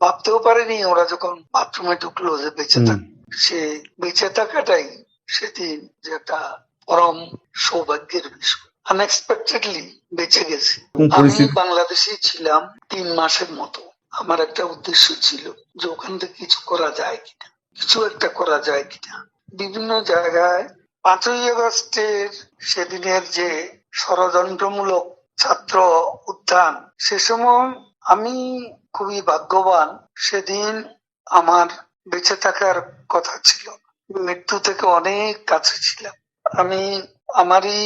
ভাবতেও পারেনি ওরা যখন বাথরুমে ঢুকলো যে বেঁচে থাক সে বেঁচে থাকাটাই সেদিন যে একটা পরম সৌভাগ্যের বিষয়। আনএক্সপেক্টেডলি বেঁচে গেছি। আমি বাংলাদেশে ছিলাম তিন মাসের মতো। আমার একটা উদ্দেশ্য ছিল যে ওখান থেকে কিছু করা যায় কিনা। কিছু একটা করা যায় কিনা। বিভিন্ন জায়গায় পাঁচই আগস্টের সেদিনের যে ষড়যন্ত্রমূলক ছাত্র উত্থান সে সময় আমি খুবই ভাগ্যবান সেদিন আমার বেঁচে থাকার কথা ছিল। মৃত্যু থেকে অনেক কাছে ছিলাম। আমি আমারই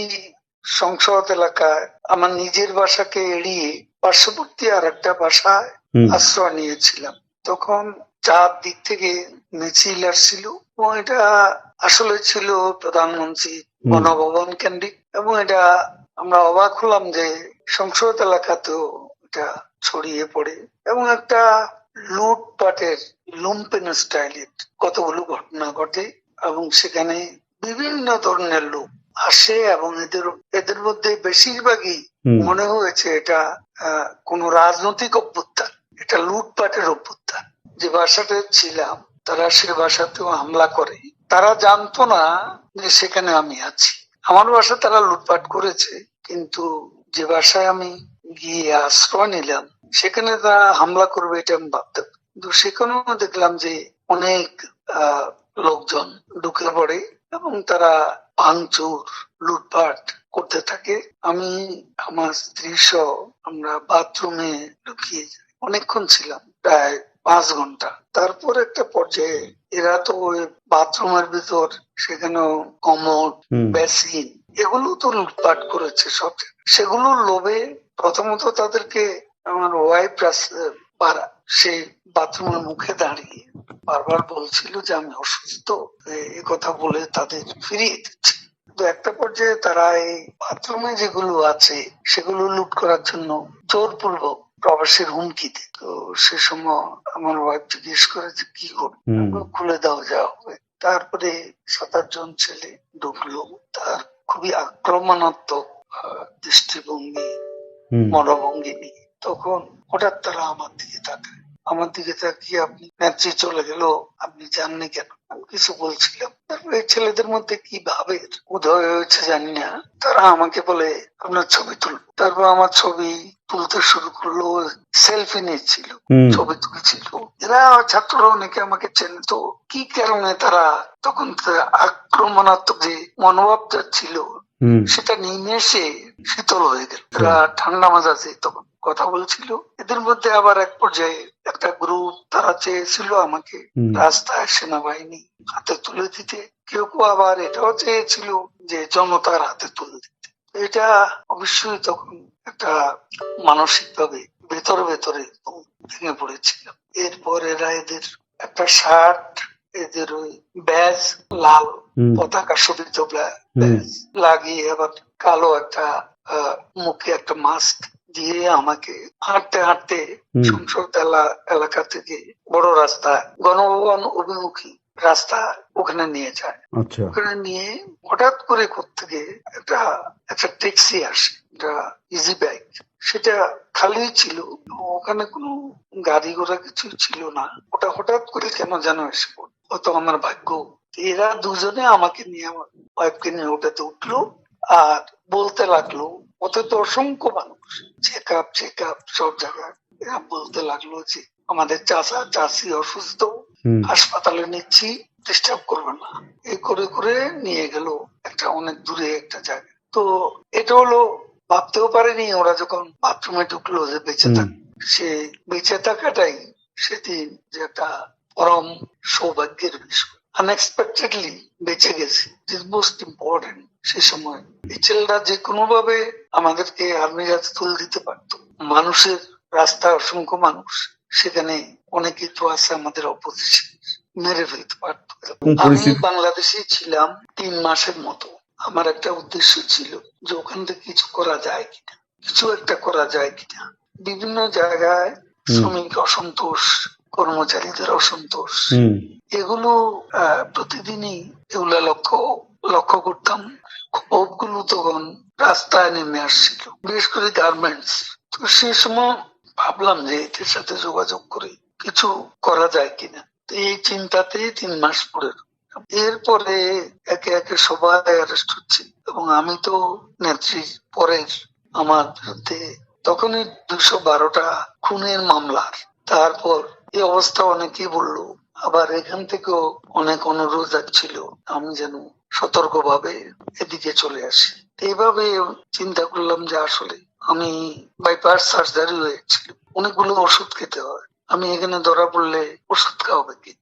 সংসদ এলাকায় আমার নিজের বাসাকে এড়িয়ে পার্শ্ববর্তী আর একটা বাসায় আশ্রয় নিয়েছিলাম। তখন চার দিক থেকে মিছিল আসছিল এবং এটা আসলে ছিল প্রধানমন্ত্রী। গণভবন কেন্দ্রিক এবং এটা আমরা অবাক হলাম যে সংসদ এলাকাতেও এটা ছড়িয়ে পড়ে এবং একটা লুটপাটের লুম্পেন স্টাইলের কতগুলো ঘটনা ঘটে এবং সেখানে বিভিন্ন ধরনের লোক আসে এবং এদের এদের মধ্যে বেশিরভাগই মনে হয়েছে এটা কোনো রাজনৈতিক অভ্যুত্থান এটা লুটপাটের অভ্যুত্থান। যে বাসাতে ছিলাম তারা সে বাসাতেও হামলা করে। তারা জানতো না যে সেখানে আমি আছি। আমার বাসা তারা লুটপাট করেছে কিন্তু যে বাসায় আমি গিয়ে আশ্রয় নিলাম সেখানে তারা হামলা করবে এটা আমি ভাবতাম। কিন্তু সেখানেও দেখলাম যে অনেক লোকজন ঢুকে পড়ে এবং তারা ভাঙচুর লুটপাট করতে থাকে। আমি আমার স্ত্রী সহ আমরা বাথরুমে ঢুকিয়ে যাই অনেকক্ষণ ছিলাম প্রায় পাঁচ ঘণ্টা। তারপর একটা পর্যায়ে এরা তো ওই বাথরুমের ভিতর সেখানেও কমোড হুম, বেসিন এগুলো তো লুটপাট করেছে সব। সেগুলোর লোভে প্রথমত তাদেরকে আমার ওয়াইফ সেই বাথরুমের মুখে দাঁড়িয়ে বারবার বলছিল যে আমি অসুস্থ এই কথা বলে তাদের ফিরিয়ে দিচ্ছে। তো একটা পর্যায়ে তারা এই বাথরুমে যেগুলো আছে সেগুলো লুট করার জন্য জোরপূর্বক প্রবাসের হুমকি দেয়। তো সে সময় আমার ওয়াইফ জিজ্ঞেস করে যে কি করব? খুলে দেওয়া যাওয়া হবে তারপরে সাত আটজন ছেলে ঢুকলো। তার খুবই আক্রমণাত্মক দৃষ্টিভঙ্গি মনোভঙ্গি নিয়ে। তখন হঠাৎ তারা আমার দিকে তাকায়। আমার দিকে তাকিয়ে আপনি নেত্রী চলে গেল আপনি জাননি কেন? আমি কিছু বলছিলাম। তারপর ছেলেদের মধ্যে কি ভাবের? উদয় হয়েছে জানি না। তারা আমাকে বলে আপনার ছবি তুলবো তারপর আমার ছবি তুলতে শুরু করল সেলফি নিয়েছিল ছবি তুলেছিল। এরা ছাত্ররা অনেকে আমাকে চেনে। তো কি কারণে তারা তখন তারা আক্রমণাত্মক যে মনোভাবটা ছিল সেটা নিমেষে শীতল হয়ে গেল। এরা ঠান্ডা মাজাজে তখন কথা বলছিল। এদের মধ্যে আবার এক পর্যায়ে একটা গ্রুপ তারা চেয়েছিল আমাকে রাস্তায় সেনাবাহিনী হাতে তুলে দিতে। কেউ কেউ আবার এটাও চেয়েছিল যে জনতার হাতে তুলে দিতে। এটা অবশ্যই তখন একটা মানসিক ভাবে ভেতরে ভেতরে ভেঙে পড়েছিল। এরপর এরা এদের একটা শার্ট এদের ওই ব্যাজ লাল পতাকা শোভিত ব্যাজ লাগিয়ে আবার কালো একটা মুখে একটা মাস্ক দিয়ে আমাকে হাঁটতে হাঁটতে সংসদ এলাকা থেকে বড় রাস্তা গণভবন অভিমুখী রাস্তা ওখানে নিয়ে যায়। আচ্ছা। ওখানে নিয়ে হঠাৎ করে থেকে একটা একটা ট্যাক্সি আসে একটা ইজি বাইক সেটা খালি ছিল ওখানে কোনো গাড়ি ঘোড়া কিছু ছিল না। ওটা হঠাৎ করে কেন যেন এসে পড়ল? হয়তো আমার ভাগ্য এরা দুজনে আমাকে নিয়ে আমার ওয়াইফকে নিয়ে ওটাতে উঠল আর বলতে লাগল ওতে তো অসংখ্য মানুষ চেক আপ চেক আপ সব জায়গায়। এরা বলতে লাগল যে আমাদের চাষা চাষি অসুস্থ হাসপাতালে নিচ্ছি ডিস্টার্ব করবে না। এই করে করে নিয়ে গেল একটা অনেক দূরে একটা জায়গা তো এটা হলো ভাবতেও পারেনি ওরা যখন বাথরুমে ঢুকলো যে বেঁচে থাক সে বেঁচে থাকাটাই সেদিন যে একটা পরম সৌভাগ্যের বিষয়। আনএক্সপেক্টেডলি বেঁচে গেছি মোস্ট ইম্পর্টেন্ট সে সময় এই ছেলেরা যে কোনো ভাবে আমাদেরকে আর্মির হাতে তুলে দিতে পারতো। মানুষের রাস্তা অসংখ্য মানুষ সেখানে অনেকে তো আছে আমাদের অপোজিশন মেরে ফেলতে পারতো। আমি বাংলাদেশে ছিলাম তিন মাসের মতো। আমার একটা উদ্দেশ্য ছিল যে ওখান থেকে কিছু করা যায় কিনা কিছু একটা করা যায় কিনা। বিভিন্ন জায়গায় শ্রমিক অসন্তোষ কর্মচারীদের অসন্তোষ। এগুলো প্রতিদিনই এগুলা লক্ষ্য লক্ষ্য করতাম। ক্ষোভগুলো তখন রাস্তায় নেমে আসছিল। বিশেষ করে গার্মেন্টস তো সে সময় ভাবলাম যে এদের সাথে যোগাযোগ করে কিছু করা যায় কিনা। এই চিন্তাতেই তিন মাস পরে। এরপরে একে একে সবাই অ্যারেস্ট হচ্ছে। এবং আমি তো নেত্রীর পরের আমার বিরুদ্ধে তখনই দুশো বারোটা খুনের মামলার। তারপর এই অবস্থা অনেকেই বলল আবার এখান থেকেও অনেক অনুরোধ যাচ্ছিল আমি যেন সতর্ক ভাবে এদিকে চলে আসি। এইভাবে চিন্তা করলাম যে আসলে আমি বাইপাস সার্জারি হয়েছিল। অনেকগুলো ওষুধ খেতে হয়। আমি এখানে ধরা পড়লে ওষুধ খাওয়াবে কি?